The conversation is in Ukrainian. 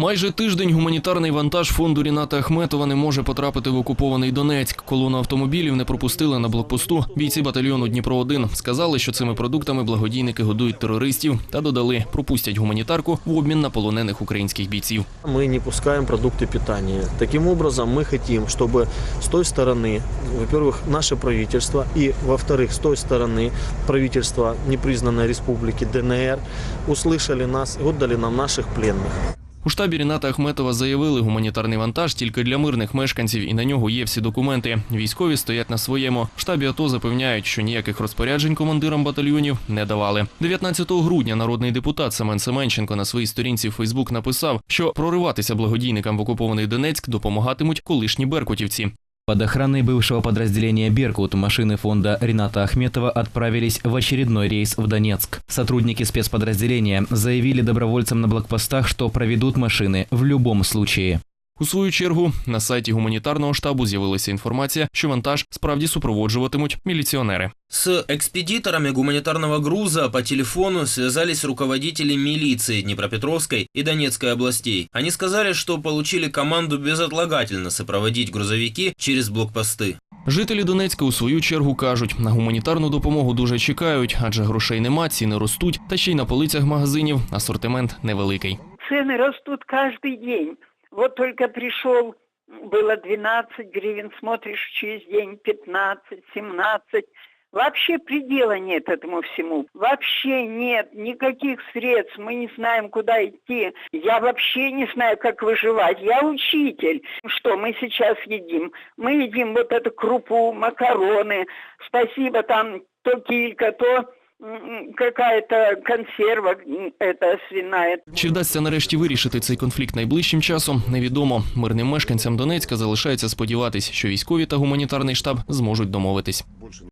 Майже тиждень гуманітарний вантаж фонду Ріната Ахметова не може потрапити в окупований Донецьк. Колону автомобілів не пропустили на блокпосту. Бійці батальйону Дніпро 1 сказали, що цими продуктами благодійники годують терористів та додали, пропустять гуманітарку в обмін на полонених українських бійців. Мы не пускаем продукты питания. Таким образом, мы хотим, чтобы с той стороны, во-первых, наше правительство, и, во-вторых, с той стороны правительство непризнанной республики ДНР услышали нас и отдали нам наших пленных. У штабі Ріната Ахметова заявили, гуманітарний вантаж тільки для мирних мешканців, і на нього є всі документи. Військові стоять на своєму. В штабі АТО запевняють, що ніяких розпоряджень командирам батальйонів не давали. 19 грудня народний депутат Семен Семенченко на своїй сторінці в Фейсбук написав, що прориватися благодійникам в окупований Донецьк допомагатимуть колишні беркутівці. Под охраной бывшего подразделения «Беркут» машины фонда Рената Ахметова отправились в очередной рейс в Донецк. Сотрудники спецподразделения заявили добровольцам на блокпостах, что проведут машины в любом случае. У свою чергу на сайті гуманітарного штабу з'явилася інформація, що вантаж справді супроводжуватимуть міліціонери. С экспедиторами гуманитарного груза по телефону связались руководители милиции Днепропетровской и Донецкой областей. Они сказали, что получили команду безотлагательно сопроводить грузовики через блокпосты. Жителі Донецька у свою чергу кажуть, на гуманітарну допомогу дуже чекають, адже грошей нема, ціни ростуть, та ще й на полицях магазинів асортимент невеликий. Цены растут каждый день. Вот только пришел, было 12 гривен, смотришь через день 15, 17. Вообще предела нет этому всему. Вообще нет никаких средств. Мы не знаем, куда идти. Я вообще не знаю, как выживать. Я учитель. Что мы сейчас едим? Мы едим вот эту крупу, макароны. Спасибо, там то килька, то какая-то консерва, м, это свиная. Чи вдасться нарешті вирішити цей конфлікт найближчим часом, невідомо. Мирним мешканцям Донецька залишається сподіватись, що військові та гуманітарний штаб зможуть домовитись.